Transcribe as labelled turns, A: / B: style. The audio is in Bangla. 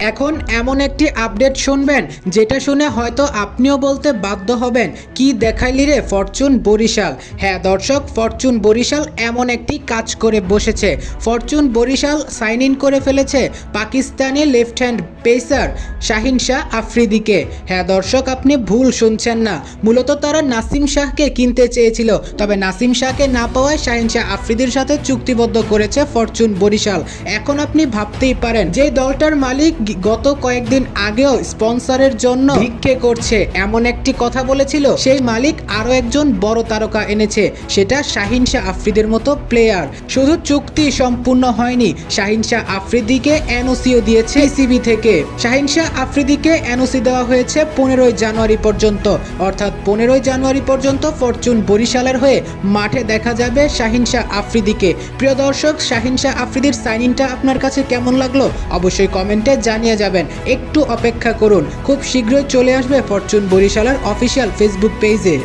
A: এখন এমন একটি আপডেট শুনবেন, যেটা শুনে হয়তো আপনিও বলতে বাধ্য হবেন, কি দেখাইলি রে ফরচুন বরিশাল? হ্যাঁ দর্শক, ফরচুন বরিশাল এমন একটি কাজ করে বসেছে। ফরচুন বরিশাল সাইন ইন করে ফেলেছে Pakistani left hand pacer Shaheen Shah আফ্রিদিকে। হ্যাঁ দর্শক, আপনি ভুল শুনছেন না। মূলত তারা নাসিম শাহকে কিনতে চেয়েছিল, তবে নাসিম শাহকে না পাওয়ায় শাহিন শাহ আফ্রিদির সাথে চুক্তিবদ্ধ করেছে ফরচুন বরিশাল। এখন আপনি ভাবতেই পারেন, যে দলটার মালিক গত কয়েকদিন আগেও স্পন্সরের জন্য ভিক্ষে করছে। এমন একটি কথা বলেছিল, সেই মালিক আরও একজন বড় তারকা এনেছে। সেটা শাহিন শাহ আফ্রিদির মতো প্লেয়ার শুধু চুক্তি সম্পূর্ণ হয়নি, শাহিন শাহ আফ্রিদিকে এনওসিও দিয়েছে সিবি থেকে। শাহিন শাহ আফ্রিদিকে এনওসি দেওয়া হয়েছে পনেরোই জানুয়ারি পর্যন্ত। অর্থাৎ পনেরোই জানুয়ারি পর্যন্ত ফরচুন বরিশালের হয়ে মাঠে দেখা যাবে শাহিন শাহ আফ্রিদিকে। প্রিয় দর্শক, শাহিন শাহ আফ্রিদির সাইন ইনটা আপনার কাছে কেমন লাগল? অবশ্যই কমেন্টে জানিয়ে যাবেন। একটু অপেক্ষা করুন। খুব শীঘ্রই চলে আসবে ফরচুন বরিশালের অফিসিয়াল ফেসবুক পেজে।